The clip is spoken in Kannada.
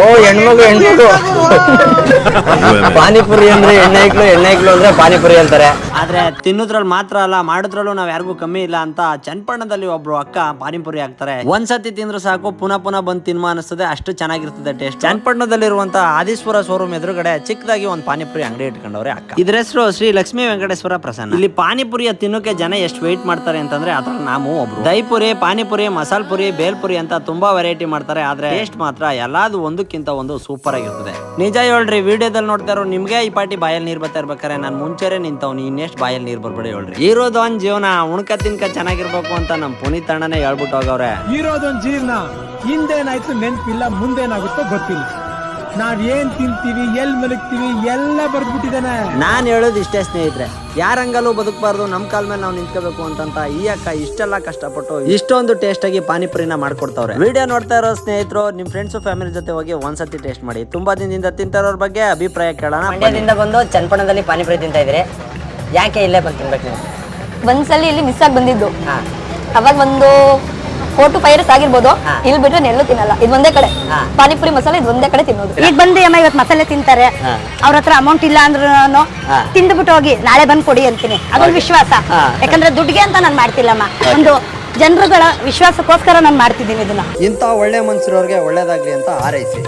ಓ ಹೆಣ್ಮಗು ಹೆಣ್ಮಗು. ಪಾನಿಪುರಿ ಅಂದ್ರೆ ಎಣ್ಣೆಕ್ಲು ಎಣ್ಣೆಕ್ಲು ಅಂದ್ರೆ ಪಾನಿಪುರಿ ಅಂತಾರೆ. ಆದ್ರೆ ತಿನ್ನೋದ್ರಲ್ಲಿ ಮಾತ್ರ ಅಲ್ಲ ಮಾಡೋದ್ರಲ್ಲೂ ನಾವ್ ಯಾರಿಗೂ ಕಮ್ಮಿ ಇಲ್ಲ ಅಂತ ಚನ್ನಪಟ್ಟಣದಲ್ಲಿ ಒಬ್ರು ಅಕ್ಕ ಪಾನಿಪುರಿ ಹಾಕ್ತಾರೆ. ಒಂದ್ಸತಿ ತಿಂದ್ರು ಸಾಕು ಪುನಃ ಪುನಃ ಬಂದ್ ತಿನ್ಮ ಅನಿಸ್ತದೆ ಅಷ್ಟು ಚೆನ್ನಾಗಿರ್ತದೆ ಟೇಸ್ಟ್ ಚನ್ನಪಟ್ಟಣದಲ್ಲಿರುವಂತ ಆದೀಶ್ವರ ಶೋರೂಮ್ ಎದುರುಗಡೆ ಚಿಕ್ಕದಾಗಿ ಒಂದು ಪಾನಿಪುರಿ ಅಂಗಡಿ ಇಟ್ಕೊಂಡವ್ರೆ ಅಕ್ಕ. ಇದ್ರ ಹೆಸರು ಶ್ರೀ ಲಕ್ಷ್ಮೀ ವೆಂಕಟೇಶ್ವರ ಪ್ರಸನ್ನ. ಇಲ್ಲಿ ಪಾನಿಪುರಿಯ ತಿನ್ನೋಕೆ ಜನ ಎಷ್ಟು ವೆಯ್ಟ್ ಮಾಡ್ತಾರೆ ಅಂತಂದ್ರೆ ಅದ್ರ ನಾವು ಒಬ್ರು. ದೈಪುರಿ ಪಾನಿಪುರಿ ಮಸಾಲ್ ಪುರಿ ಬೇಲ್ಪುರಿ ಅಂತ ತುಂಬಾ ವೆರೈಟಿ ಮಾಡ್ತಾರೆ ಆದ್ರೆ ಟೇಸ್ಟ್ ಮಾತ್ರ ಎಲ್ಲಾದು ಒಂದಕ್ಕಿಂತ ಒಂದು ಸೂಪರ್ ಆಗಿರ್ತದೆ. ನಿಜ ಹೇಳ್ರಿ, ವಿಡಿಯೋದಲ್ಲಿ ನೋಡ್ತಾ ಇರೋ ನಿಮ್ಗೆ ಈ ಪಾಟಿ ಬಾಯಲ್ಲಿ ನೀರ್ ಬರ್ತಾ ಇರ್ಬೇಕಾರೆ ನಾನು ಮುಂಚೆನೆ ನಿಂತವ್ನು, ಇನ್ನೆಷ್ಟು ಬಾಯಲ್ಲಿ ನೀರ್ ಬರ್ಬೇಡ ಹೇಳ್ರಿ. ಇರೋದು ಒಂದ್ ಜೀವನ ಉಣ್ಕ ತಿನ್ಕ ಚೆನ್ನಾಗಿರ್ಬೇಕು ಅಂತ ನಮ್ ಪುನೀತ್ ಅಣ್ಣನೇ ಹೇಳ್ಬಿಟ್ಟು ಹೋಗವ್ರೆ. ಇರೋದೊಂದ್ ಜೀವನ ಹಿಂದೇನಾಯ್ತು ನೆನ್ಪಿಲ್ಲ, ಮುಂದೇನಾಗುತ್ತೋ ಗೊತ್ತಿಲ್ಲ. ನಾವ್ ಏನ್ ತಿಂತೀವಿ ಎಲ್ ಮಲಗ್ತೀವಿ ಎಲ್ಲ ಬರ್ದ್ಬಿಟ್ಟಿದಾನೆ ನಾನ್ ಹೇಳೋದು ಇಷ್ಟೇ ಸ್ನೇಹಿತರೆ ಯಾರಂಗಲ್ಲೂ ಬದುಕಬಾರ್ದು ನಮ್ ಕಾಲ್ ಮೇಲೆ ನಾವು ನಿಂತ್ಕೋಬೇಕು ಅಂತಂತ ಈ ಅಕ್ಕ ಇಷ್ಟೆಲ್ಲ ಕಷ್ಟಪಟ್ಟು ಇಷ್ಟೊಂದು ಟೇಸ್ಟ್ ಆಗಿ ಪಾನಿಪುರಿನ ಮಾಡ್ಕೊಡ್ತಾವ್ರೆ. ವಿಡಿಯೋ ನೋಡ್ತಾ ಇರೋ ಸ್ನೇಹಿತರು ನಿಮ್ ಫ್ರೆಂಡ್ಸ್ ಫ್ಯಾಮಿಲಿ ಜೊತೆ ಹೋಗಿ ಒಂದ್ಸತಿ ಟೇಸ್ಟ್ ಮಾಡಿ. ತುಂಬಾ ದಿನದಿಂದ ತಿಂತಾರೋರ್ ಬಗ್ಗೆ ಅಭಿಪ್ರಾಯ ಕೇಳೋಣ. ಮಂಡ್ಯದಿಂದ ಬಂದು ಚನ್ನಪಣದಲ್ಲಿ ಪಾನಿಪುರಿ ತಿಂತಾ ಇದ್ರೆ ಯಾಕೆ ಇಲ್ಲೇ ಬಂದು ತಿನ್ಬೇಕು ನೀವು? ಒಂದ್ಸಲಿ ಇಲ್ಲಿ ಮಿಸ್ ಆಗಿ ಬಂದಿದ್ದು. ಹಾ. ಅವಾಗ ಒಂದು ಫೋರ್ ಟು ಫೈವ್ ಇಯರ್ಸ್ ಆಗಿರ್ಬೋದು. ಇಲ್ಲಿ ಬಿಟ್ರೆ ನೆಲ್ಲು ತಿನ್ನಲ್ಲ. ಇದು ಒಂದೇ ಕಡೆ. ಪಾನಿಪುರಿ ಮಸಾಲೆ ಇದು ಒಂದೇ ಕಡೆ ತಿನ್ನೋದು. ಈಗ ಬಂದು ಅಮ್ಮ ಇವತ್ತು ಮಸಾಲೆ ತಿಂತಾರೆ. ಅವ್ರ ಹತ್ರ ಅಮೌಂಟ್ ಇಲ್ಲ ಅಂದ್ರೂ. ತಿಂದ್ಬಿಟ್ಟು ಹೋಗಿ ನಾಳೆ ಬಂದು ಕೊಡಿ ಅಂತೀನಿ. ಅದೊಂದು ವಿಶ್ವಾಸ. ಯಾಕಂದ್ರೆ ದುಡ್ಡಿಗೆ ಅಂತ ನಾನು ಮಾಡ್ತಿಲ್ಲಮ್ಮ. ಒಂದು ಜನರುಗಳ ವಿಶ್ವಾಸಕ್ಕೋಸ್ಕರ ನಾನು ಮಾಡ್ತಿದ್ದೀನಿ ಇದನ್ನ. ಇಂಥ ಒಳ್ಳೆ ಮನ್ಸಿರೋರಿಗೆ ಒಳ್ಳೇದಾಗ್ಲಿ ಅಂತ ಹಾರೈಸಿ.